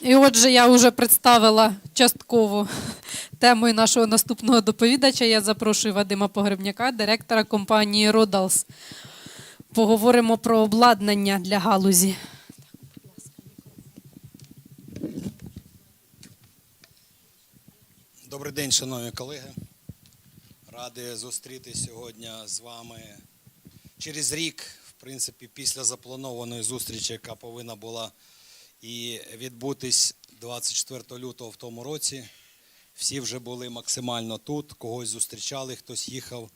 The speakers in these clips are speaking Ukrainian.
І отже, я вже представила частково тему і нашого наступного доповідача. Я запрошую Вадима Погребняка, директора компанії Родалс. Поговоримо про обладнання для галузі. Добрий день, шановні колеги. Радий зустріти сьогодні з вами через рік, принципі, після запланованої зустрічі, яка повинна була і відбутись 24 лютого в тому році. Всі вже були максимально тут, когось зустрічали, хтось їхав.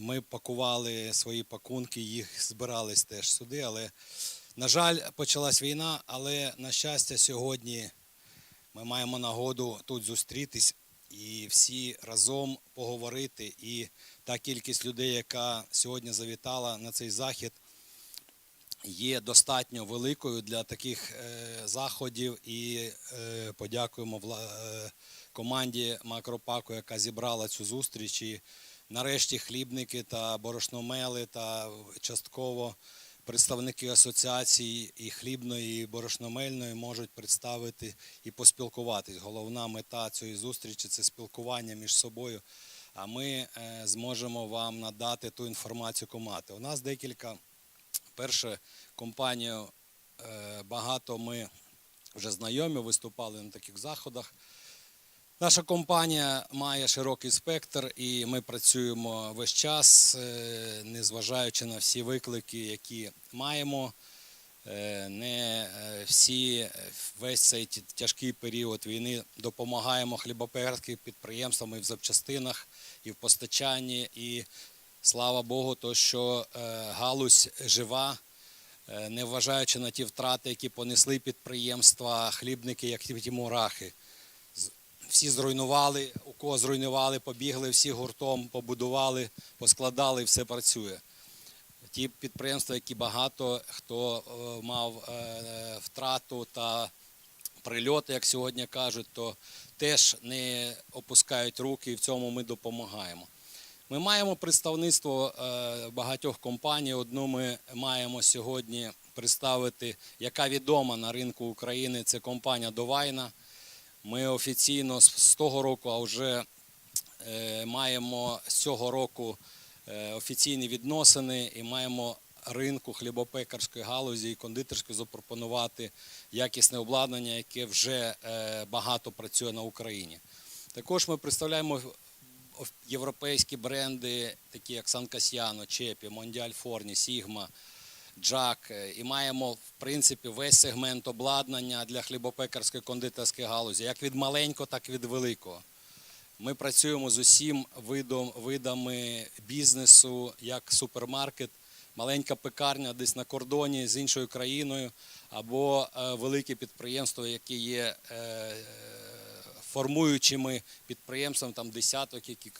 Ми пакували свої пакунки, їх збирались теж сюди. Але, на жаль, почалась війна, але на щастя, сьогодні ми маємо нагоду тут зустрітись і всі разом поговорити. І та кількість людей, яка сьогодні завітала на цей захід, є достатньо великою для таких е, заходів. І е, подякуємо е, команді Макропаку, яка зібрала цю зустріч. І нарешті хлібники та борошномели та частково представники асоціації і хлібної, і борошномельної можуть представити і поспілкуватись. Головна мета цієї зустрічі це спілкування між собою. А ми зможемо вам надати ту інформацію, яку мати. У нас декілька. Перше, компанію е, багато ми вже знайомі, виступали на таких заходах. Наша компанія має широкий спектр, і ми працюємо весь час, е, незважаючи на всі виклики, які маємо. Е, Не всі весь цей тяжкий період війни допомагаємо хлібоперським підприємствам і в запчастинах, і в постачанні. І слава Богу, то що е, галузь жива, е, не вважаючи на ті втрати, які понесли підприємства, хлібники, як ті мурахи всі зруйнували, у кого зруйнували, побігли, всі гуртом побудували, поскладали, і все працює. Ті підприємства, які багато хто е, мав втрату та прильоти, як сьогодні кажуть, то теж не опускають руки, і в цьому ми допомагаємо. Ми маємо представництво е, багатьох компаній. Одну ми маємо сьогодні представити, яка відома на ринку України. Це компанія Довайна. Ми офіційно з того року, а вже е, маємо з цього року е, офіційні відносини і маємо ринку хлібопекарської галузі і кондитерської запропонувати якісне обладнання, яке вже багато працює на Україні. Також ми представляємо європейські бренди, такі як Сан Касьяно, Чепі, Мондіаль Форні, Сігма. Джак е, і маємо в принципі весь сегмент обладнання для хлібопекарської кондитерської галузі, як від маленького, так і від великого. Ми працюємо з усім видом, видами бізнесу, як супермаркет, маленька пекарня десь на кордоні з іншою країною, або е, велике підприємство, яке є е, формуючими підприємством, там десяток, які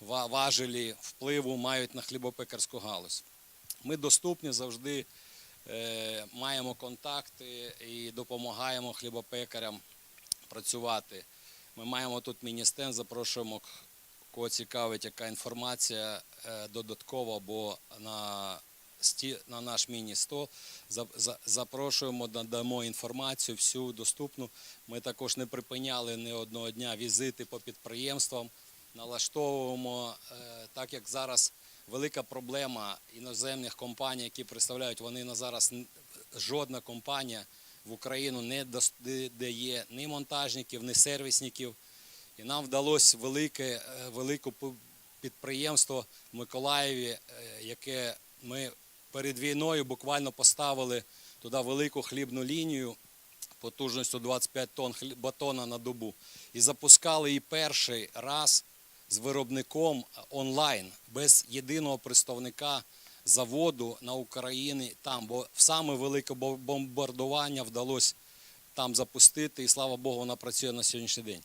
важелі впливу мають на хлібопекарську галузь. Ми доступні завжди, е, маємо контакти і допомагаємо хлібопекарям працювати. Ми маємо тут міністен, запрошуємо кого цікавить, яка інформація е, додаткова або на, на наш міні-стол. За- за- Запрошуємо, надамо інформацію всю доступну. Ми також не припиняли ні одного дня візити по підприємствам, налаштовуємо, е, так як зараз велика проблема іноземних компаній, які представляють, вони на зараз жодна компанія в Україну не дає ні монтажників, ні сервісників. І нам вдалося велике, е, велике підприємство в Миколаєві, е, яке ми перед війною буквально поставили туди велику хлібну лінію потужністю 25 тонн батона на добу. І запускали її перший раз з виробником онлайн, без єдиного представника заводу на Україні там, бо саме велике бомбардування вдалося там запустити, і слава Богу, вона працює на сьогоднішній день.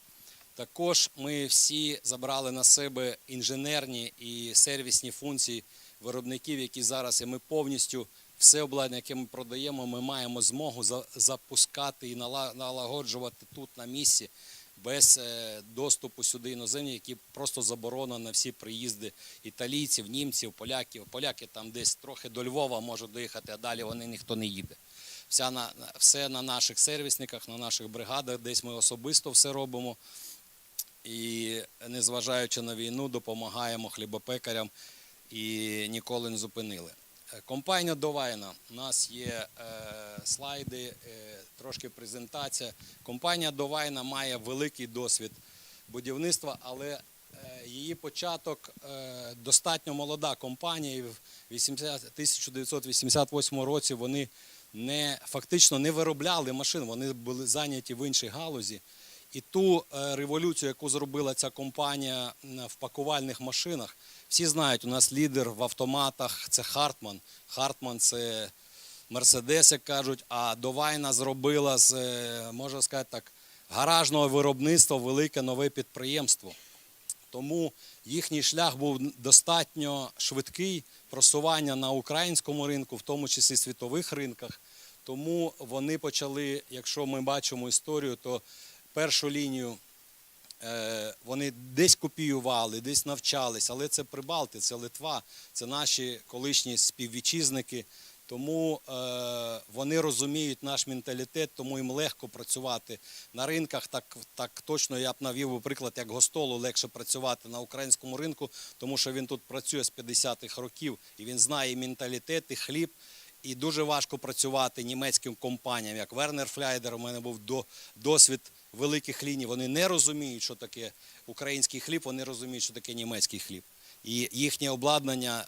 Також ми всі забрали на себе інженерні і сервісні функції виробників, які зараз і ми повністю все обладнання, яке ми продаємо, ми маємо змогу запускати і нала- налагоджувати тут на місці без е, доступу сюди іноземні, які просто заборонено на всі приїзди італійців, німців, поляків. Поляки там десь трохи до Львова можуть доїхати, а далі вони ніхто не їде. вся на, все на наших сервісниках, на наших бригадах, десь ми особисто все робимо. І незважаючи на війну, допомагаємо хлібопекарям і ніколи не зупинили. Компанія Довайна. У нас є е, слайди, е, трошки презентація. Компанія Довайна має великий досвід будівництва, але е, її початок е, достатньо молода компанія. В 80, 1988 році вони не, фактично не виробляли машин, вони були зайняті в іншій галузі. І ту е, революцію, яку зробила ця компанія в пакувальних машинах, всі знають, у нас лідер в автоматах це Хартман. Хартман це Мерседес, як кажуть, а Довайна зробила з, е, можна сказати так, гаражного виробництва велике нове підприємство. Тому їхній шлях був достатньо швидкий просування на українському ринку, в тому числі світових ринках. Тому вони почали, якщо ми бачимо історію, то першу лінію е, вони десь копіювали, десь навчались, але це Прибалти, це Литва, це наші колишні співвітчизники. Тому е, вони розуміють наш менталітет, тому їм легко працювати на ринках. Так, так точно я б навів би приклад, як Гостолу легше працювати на українському ринку, тому що він тут працює з 50-х років і він знає і менталітет, і хліб. І дуже важко працювати німецьким компаніям, як Вернер Фляйдер. У мене був до, досвід великих ліній. Вони не розуміють, що таке український хліб, вони розуміють, що таке німецький хліб. І їхнє обладнання,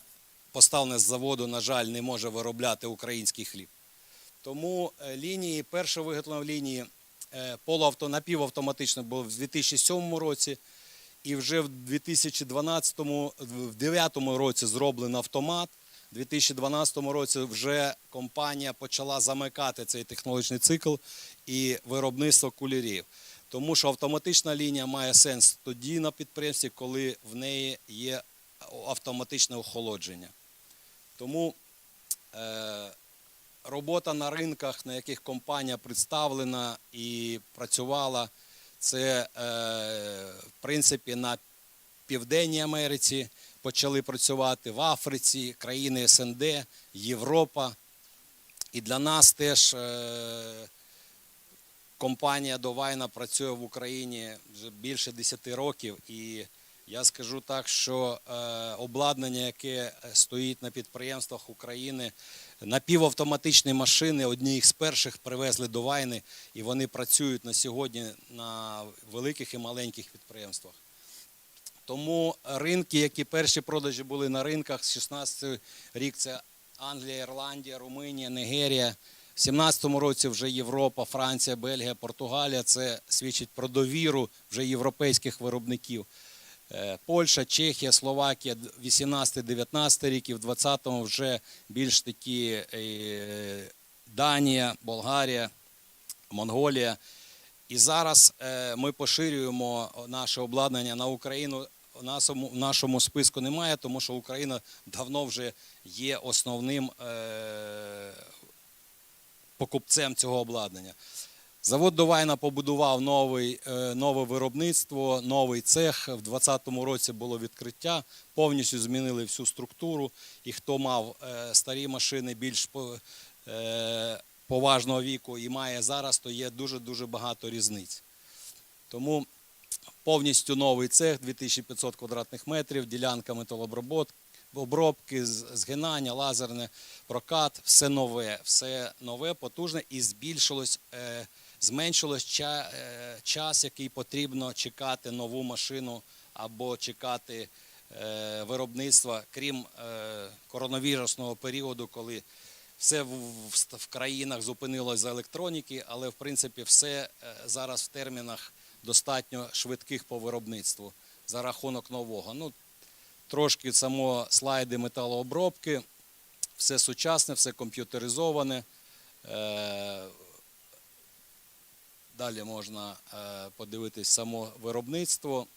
поставлене з заводу, на жаль, не може виробляти український хліб. Тому е, лінії, перше виготовлення лінії е, полуавто, напівавтоматично було в 2007 році. І вже в 2012, в 2009 році зроблений автомат. У 2012 році вже компанія почала замикати цей технологічний цикл і виробництво кулерів. Тому що автоматична лінія має сенс тоді на підприємстві, коли в неї є автоматичне охолодження. Тому е, робота на ринках, на яких компанія представлена і працювала, це е, в принципі на Південній Америці почали працювати в Африці, країни СНД, Європа. І для нас теж е, компанія Довайна працює в Україні вже більше 10 років. І я скажу так, що е, обладнання, яке стоїть на підприємствах України, напівавтоматичні машини, одні з перших привезли до Вайни, і вони працюють на сьогодні на великих і маленьких підприємствах. Тому ринки, які перші продажі були на ринках з 16 рік, це Англія, Ірландія, Румунія, Нігерія. В 17-му році вже Європа, Франція, Бельгія, Португалія. Це свідчить про довіру вже європейських виробників. Е, Польща, Чехія, Словакія, 18-19 рік, і в 20-му вже більш такі е, Данія, Болгарія, Монголія. І зараз е, ми поширюємо наше обладнання на Україну. Нашому, нашому списку немає, тому що Україна давно вже є основним е, покупцем цього обладнання. Завод Довайна побудував новий, е, нове виробництво, новий цех. В 2020 році було відкриття, повністю змінили всю структуру. І хто мав е, старі машини більш е, поважного віку і має зараз, то є дуже-дуже багато різниць. Тому повністю новий цех, 2500 квадратних метрів, ділянка металообробот- обробки, згинання, лазерне прокат, все нове, все нове, потужне і збільшилось, е, зменшилось е, час, який потрібно чекати нову машину або чекати е, виробництва, крім коронавірусного періоду, коли все в, країнах зупинилось за електроніки, але в принципі все зараз в термінах достатньо швидких по виробництву за рахунок нового. Ну, трошки само слайди металообробки, все сучасне, все комп'ютеризоване. Е, Далі можна е, подивитись само виробництво,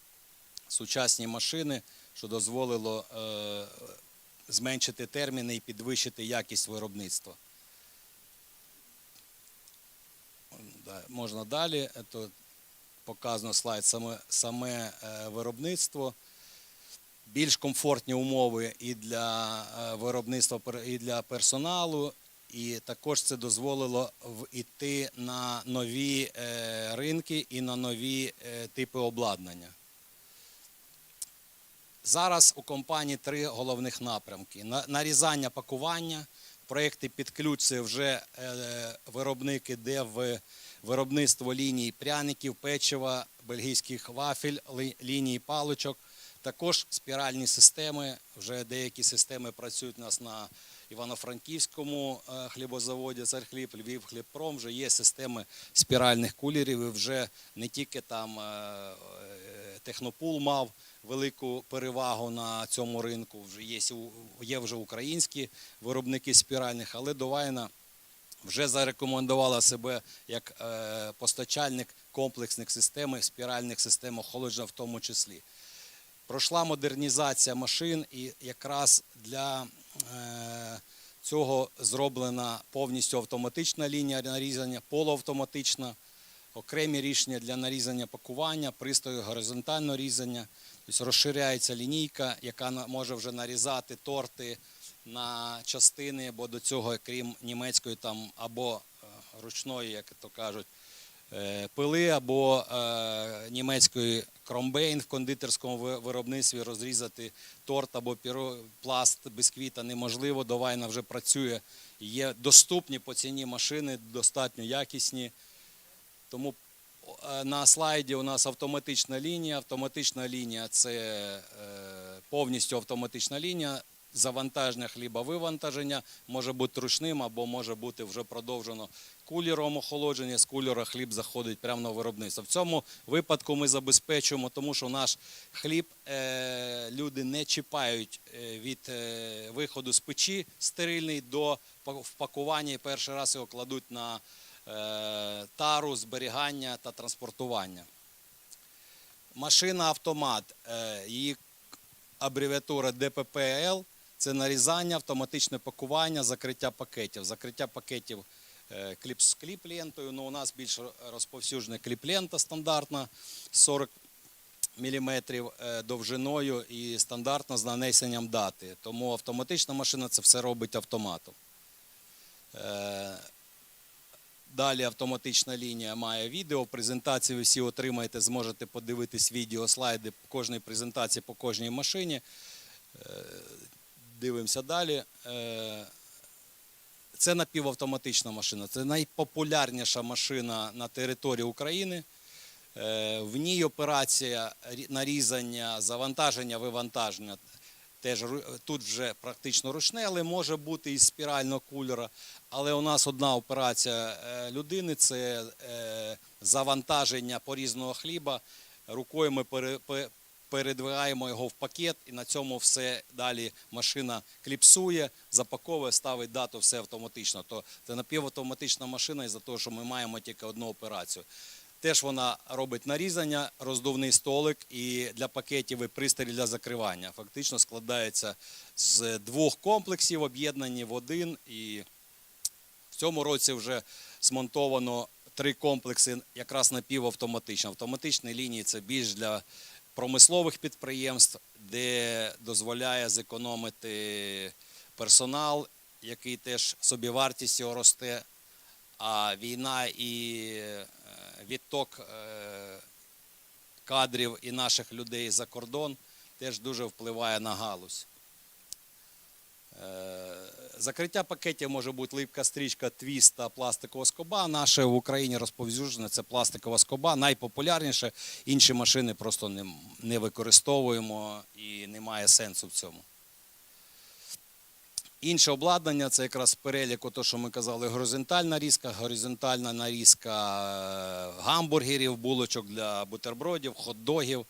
сучасні машини, що дозволило е, зменшити терміни і підвищити якість виробництва. Можна далі. Показано слайд саме, саме е, виробництво. Більш комфортні умови і для е, виробництва, і для персоналу, і також це дозволило йти на нові е, ринки і на нові типи обладнання. Зараз у компанії три головних напрямки: нарізання пакування. Проєкти під вже е, виробник іде в виробництво ліній пряників, печива, бельгійських вафель, ліній паличок. Також спіральні системи. Вже деякі системи працюють у нас на Івано-Франківському е, хлібозаводі «Цархліб», Львів хлібпром. Вже є системи спіральних кулерів. І вже не тільки там е, е, Технопул мав велику перевагу на цьому ринку. Вже є, є вже українські виробники спіральних, але Довайна вже зарекомендувала себе як е, постачальник комплексних систем, спіральних систем охолодження в тому числі. Пройшла модернізація машин, і якраз для е, цього зроблена повністю автоматична лінія нарізання, полуавтоматична, окремі рішення для нарізання пакування, пристрою горизонтального різання. Тобто розширяється лінійка, яка може вже нарізати торти на частини, бо до цього, крім німецької там або е, ручної, як то кажуть, е, пили або е, німецької кромбейн в кондитерському виробництві розрізати торт або піро, пласт бісквіта неможливо. Довайна вже працює. Є доступні по ціні машини, достатньо якісні. Тому на слайді у нас автоматична лінія. Автоматична лінія це повністю автоматична лінія. Завантаження хліба вивантаження може бути ручним або може бути вже продовжено кулером охолодження. З кулера хліб заходить прямо на виробництво. В цьому випадку ми забезпечуємо, тому що наш хліб е, люди не чіпають е, від е, виходу з печі стерильний до впакування і перший раз його кладуть на е, тару зберігання та транспортування. Машина автомат, е, її абревіатура ДППЛ це нарізання, автоматичне пакування, закриття пакетів. Закриття пакетів е, кліп з кліп-лентою. Ну, у нас більш розповсюджена кліп-лента стандартна 40 мм довжиною і стандартно з нанесенням дати. Тому автоматична машина це все робить автоматом. Е, Далі автоматична лінія має відео. В презентації ви всі отримаєте, зможете подивитись відео, слайди по кожній презентації по кожній машині. Дивимося далі. Е, Це напівавтоматична машина. Це найпопулярніша машина на території України. Е, В ній операція нарізання, завантаження, вивантаження. Теж тут вже практично ручне, але може бути і спірального кулера. Але у нас одна операція е, людини це завантаження порізного хліба. Рукою ми передвигаємо його в пакет, і на цьому все далі машина кліпсує, запаковує, ставить дату, все автоматично. То це напівавтоматична машина із-за того, що ми маємо тільки одну операцію. Теж вона робить нарізання, роздувний столик і для пакетів і пристрій для закривання. Фактично складається з двох комплексів, об'єднані в один. І в цьому році вже змонтовано три комплекси якраз напівавтоматично. Автоматичні лінії це більш для промислових підприємств, де дозволяє зекономити персонал, який теж собівартістю росте. А війна і е, відток е, кадрів і наших людей за кордон теж дуже впливає на галузь. Е, Закриття пакетів може бути липка стрічка, твіст та пластикова скоба. Наше в Україні розповсюджене це пластикова скоба, найпопулярніше. Інші машини просто не, використовуємо і немає сенсу в цьому. Інше обладнання це якраз перелік, ото, що ми казали, горизонтальна різка, горизонтальна нарізка е, гамбургерів, булочок для бутербродів, хот-догів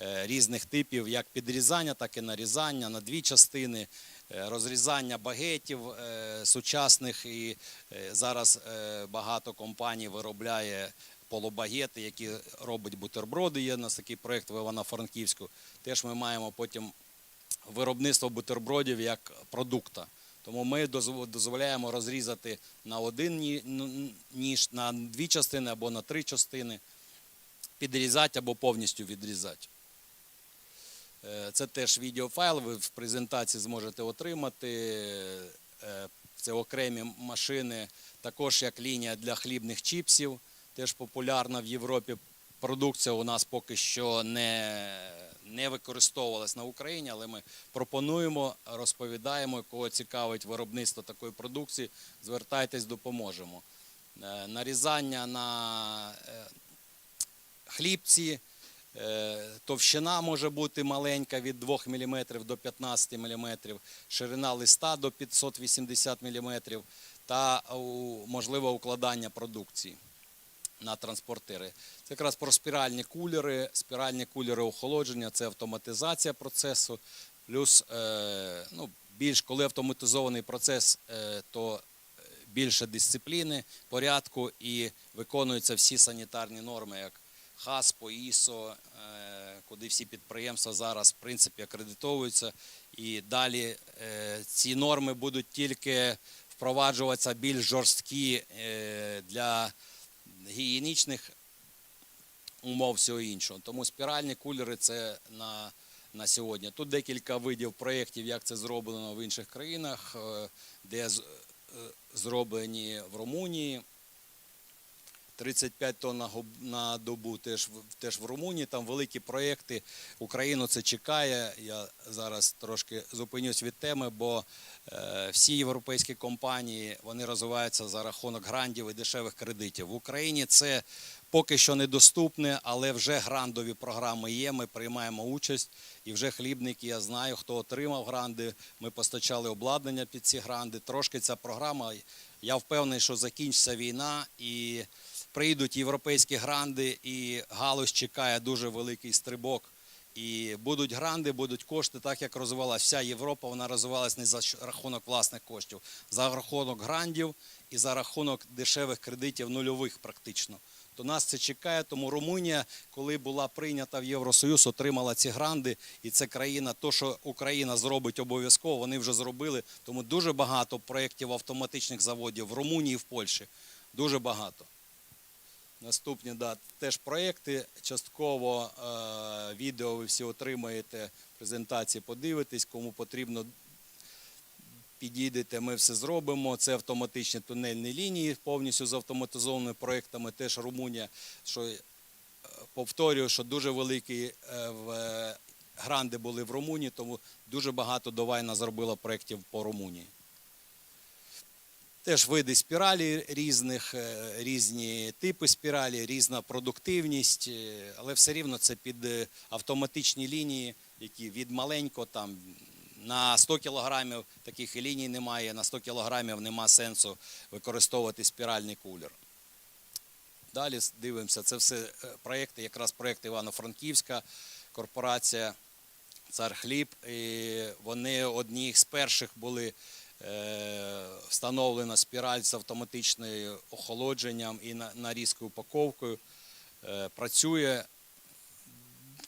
е, різних типів, як підрізання, так і нарізання на дві частини, розрізання багетів е, сучасних. І е, зараз е, багато компаній виробляє полубагети, які роблять бутерброди. Є у нас такий проєкт в Івано-Франківську. Теж ми маємо потім виробництво бутербродів як продукта. Тому ми дозволяємо розрізати на один ну, ніж, на дві частини або на три частини, підрізати або повністю відрізати. Е, Це теж відеофайл, ви в презентації зможете отримати. Е, Це окремі машини, також як лінія для хлібних чіпсів, теж популярна в Європі. Продукція у нас поки що не, не використовувалась на Україні, але ми пропонуємо, розповідаємо, кого цікавить виробництво такої продукції, звертайтесь, допоможемо. Е, Нарізання на хлібці, товщина може бути маленька від 2 мм до 15 мм, ширина листа до 580 мм та можливе укладання продукції на транспортири. Це якраз про спіральні кулери, спіральні кулери охолодження, це автоматизація процесу. Плюс е, ну, більш коли автоматизований процес, е, то е, більше дисципліни, порядку і виконуються всі санітарні норми, як ХАСПО, ІСО, е, куди всі підприємства зараз в принципі акредитовуються. І далі е, ці норми будуть тільки впроваджуватися більш жорсткі е, для гігієнічних умов всього іншого. Тому спіральні кулери це на, на сьогодні. Тут декілька видів проєктів, як це зроблено в інших країнах, де зроблені в Румунії. 35 тонн на, добу теж, теж в Румунії, там великі проєкти. Україну це чекає. Я зараз трошки зупинюсь від теми, бо е, всі європейські компанії вони розвиваються за рахунок грантів і дешевих кредитів. В Україні це поки що недоступне, але вже грантові програми є. Ми приймаємо участь. І вже хлібники, я знаю, хто отримав гранди. Ми постачали обладнання під ці гранди. Трошки ця програма. Я впевнений, що закінчиться війна і прийдуть європейські гранди, і галузь чекає дуже великий стрибок. І будуть гранди, будуть кошти, так як розвивалася вся Європа, вона розвивалася не за рахунок власних коштів, за рахунок грандів і за рахунок дешевих кредитів нульових практично. То нас це чекає, тому Румунія, коли була прийнята в Євросоюз, отримала ці гранди, і це країна, то, що Україна зробить обов'язково, вони вже зробили. Тому дуже багато проєктів автоматичних заводів в Румунії і в Польщі. Дуже багато. Наступні да, теж проєкти. Частково е, відео ви всі отримаєте, презентації подивитесь, кому потрібно. Підійдете, ми все зробимо. Це автоматичні тунельні лінії, повністю з автоматизованими проєктами. Теж Румунія, що е, повторюю, що дуже великі е, в, е, гранди були в Румунії, тому дуже багато Довайна зробила проєктів по Румунії. Теж види спіралі різних, е, різні типи спіралі, різна продуктивність, е, але все рівно це під е, автоматичні лінії, які від маленького там на 100 кілограмів таких ліній немає, на 100 кілограмів нема сенсу використовувати спіральний кулер. Далі дивимося, це все проєкти, якраз проєкт Івано-Франківська корпорація Цар Хліб. І вони одні з перших були встановлена спіраль з автоматичним охолодженням і нарізкою упаковкою. Е, Працює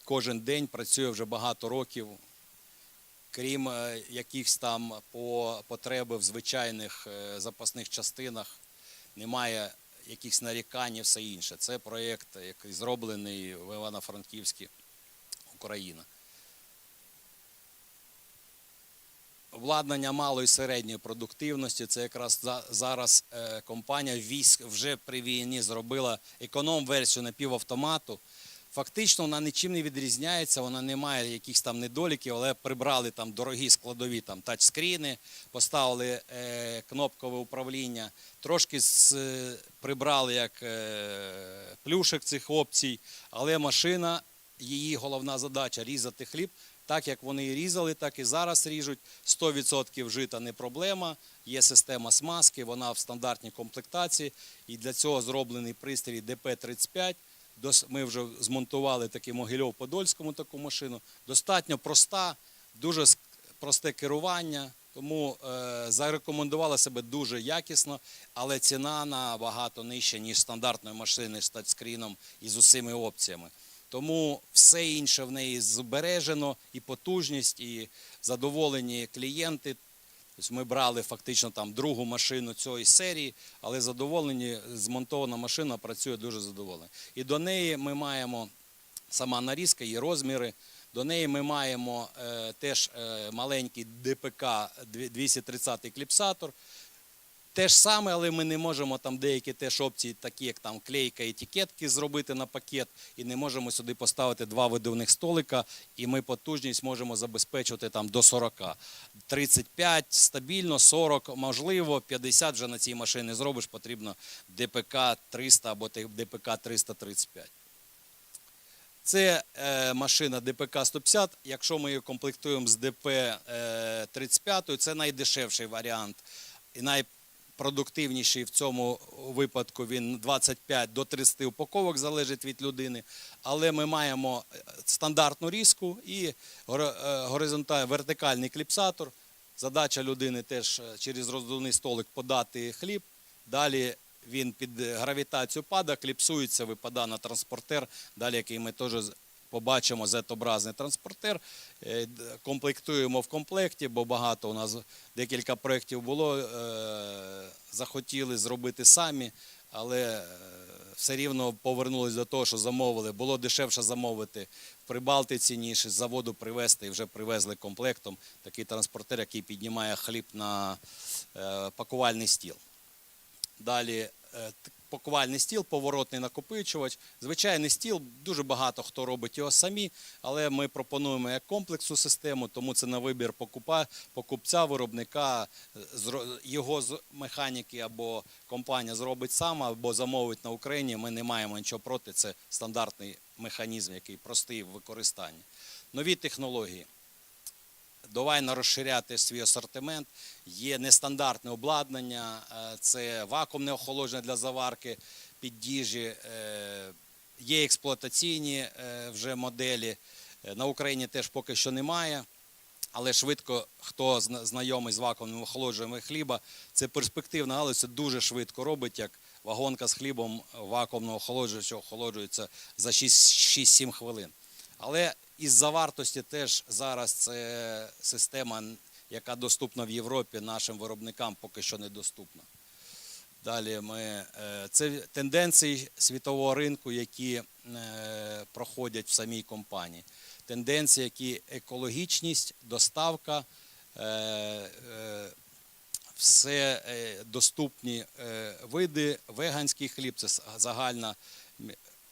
кожен день, працює вже багато років. Крім е, якихось там по потреби в звичайних е, запасних частинах, немає якихось нарікань і все інше. Це проєкт, який зроблений в Івано-Франківській, Україна. Обладнання малої і середньої продуктивності. Це якраз зараз е, компанія військ вже при війні зробила економ-версію напівавтомату. Фактично вона нічим не відрізняється, вона не має якихось там недоліків, але прибрали там дорогі складові там тачскріни, поставили е, кнопкове управління, трошки з, е, прибрали як е, плюшек цих опцій, але машина, її головна задача різати хліб. Так як вони і різали, так і зараз ріжуть. 100% жита не проблема. Є система смазки, вона в стандартній комплектації. І для цього зроблений пристрій ДП-35. Ми вже змонтували таку Могильов-Подольському таку машину. Достатньо проста, дуже просте керування. Тому е, зарекомендувала себе дуже якісно, але ціна набагато нижча, ніж стандартної машини з тачскріном і з усіми опціями. Тому все інше в неї збережено, і потужність, і задоволені клієнти. Тобто ми брали фактично там другу машину цієї серії, але задоволені, змонтована машина працює дуже задоволена. І до неї ми маємо сама нарізка, її розміри. До неї ми маємо е, теж е, маленький ДПК 230 кліпсатор. Те ж саме, але ми не можемо там деякі теж опції, такі як там клейка, етикетки зробити на пакет, і не можемо сюди поставити два видувних столика, і ми потужність можемо забезпечувати там до 40. 35 стабільно, 40 можливо, 50 вже на цій машині зробиш, потрібно ДПК 300 або ДПК 335. Це е, машина ДПК 150. Якщо ми її комплектуємо з ДП е, 35, це найдешевший варіант і найпродуктивніший в цьому випадку. Він 25 до 30 упаковок залежить від людини. Але ми маємо е, стандартну різку і горизонтальний вертикальний кліпсатор. Задача людини теж е, через роздувний столик подати хліб. Далі він під гравітацію падає, кліпсується, випадає на транспортер, далі який ми теж побачимо Z-образний транспортер. Е, Комплектуємо в комплекті, бо багато у нас декілька проєктів було, е, захотіли зробити самі, але е, все рівно повернулись до того, що замовили. Було дешевше замовити в Прибалтиці, ніж з заводу привезти і вже привезли комплектом такий транспортер, який піднімає хліб на пакувальний стіл. Далі пакувальний стіл, поворотний накопичувач. Звичайний стіл, дуже багато хто робить його самі, але ми пропонуємо як комплексну систему, тому це на вибір покупця, виробника, е, його механіки або компанія зробить сама, або замовить на Україні. Ми не маємо нічого проти. Це стандартний механізм, який простий в використанні. Нові технології. Довайно розширяти свій асортимент. Є нестандартне обладнання, е, це вакуумне охолодження для заварки під діжі, е, є експлуатаційні е, вже моделі. На Україні теж поки що немає. Але швидко, хто знайомий з вакуумним охолодженням хліба, це перспективна галузь, це дуже швидко робить, як вагонка з хлібом вакуумного охолоджуюча охолоджується за 6-7 хвилин. Але із завартості теж зараз це система, яка доступна в Європі, нашим виробникам поки що недоступна. Далі ми е, це тенденції світового ринку, які е, проходять в самій компанії. Тенденції, які екологічність, доставка, е, все доступні види, веганський хліб, це загальна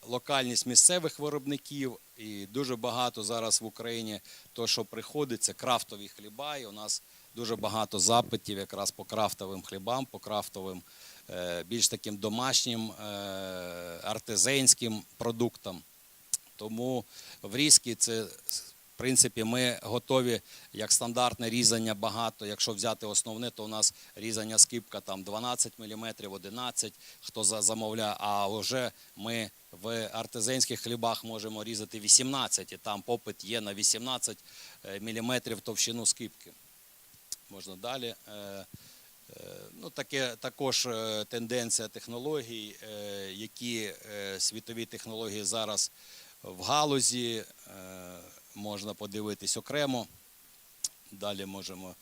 локальність місцевих виробників. І дуже багато зараз в Україні то, що приходить, це крафтові хліба. І у нас дуже багато запитів якраз по крафтовим хлібам, по крафтовим, е, більш таким домашнім артизанським продуктам. Тому в різкі це, принципі, ми готові як стандартне різання багато. Якщо взяти основне, то у нас різання скипка там 12 мм, 11 хто за- замовляє, а вже ми в артезенських хлібах можемо різати 18, і там попит є на 18 мм товщину скипки. Можна далі. Е, е, Ну, таке також е, тенденція технологій, е, які е, світові технології зараз в галузі. Можна подивитись окремо. Далі можемо.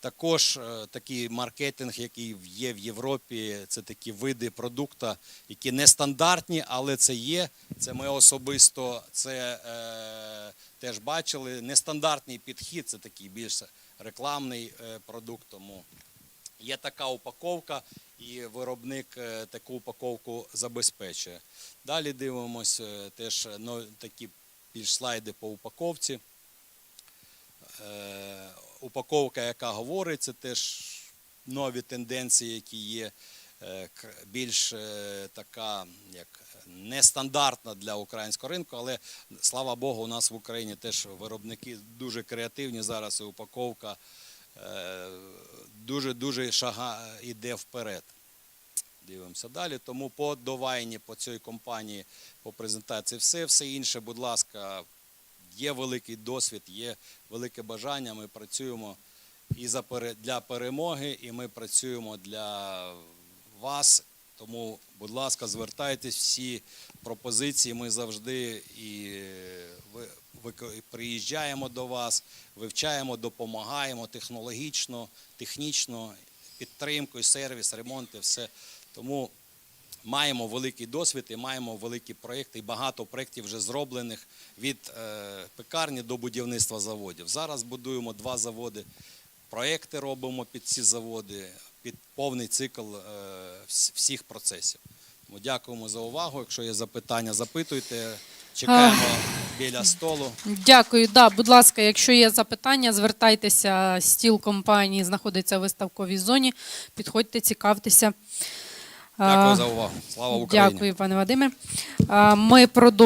Також е, такий маркетинг, який є в Європі, це такі види продукту, які нестандартні, але це є. Це ми особисто це е, теж бачили. Нестандартний підхід це такий більш рекламний е, продукт. Тому є така упаковка, і виробник е, таку упаковку забезпечує. Далі дивимося теж ну, такі більш слайди по упаковці. Е, упаковка, яка говорить, це теж нові тенденції, які є е, більш е, така як нестандартна для українського ринку, але слава Богу, у нас в Україні теж виробники дуже креативні зараз, і упаковка дуже дуже шага йде вперед. Дивимося далі. Тому по довайні, по цій компанії, по презентації, все, все інше, будь ласка, є великий досвід, є велике бажання. Ми працюємо і за для перемоги, і ми працюємо для вас. Тому, будь ласка, звертайтесь всі пропозиції. Ми завжди і приїжджаємо до вас, вивчаємо, допомагаємо технологічно, технічно, підтримкою, сервіс, ремонти, все. Тому маємо великий досвід і маємо великі проєкти. І багато проєктів вже зроблених від е, пекарні до будівництва заводів. Зараз будуємо два заводи. Проєкти робимо під ці заводи. під повний цикл е, всіх процесів. Тому дякуємо за увагу. Якщо є запитання, запитуйте. Чекаємо біля столу. Дякую. Да, будь ласка, якщо є запитання, звертайтеся. Стіл компанії знаходиться в виставковій зоні. Підходьте, цікавтеся. Дякую за увагу. Слава Україні! Дякую, пане Вадиме. Ми продовжуємо.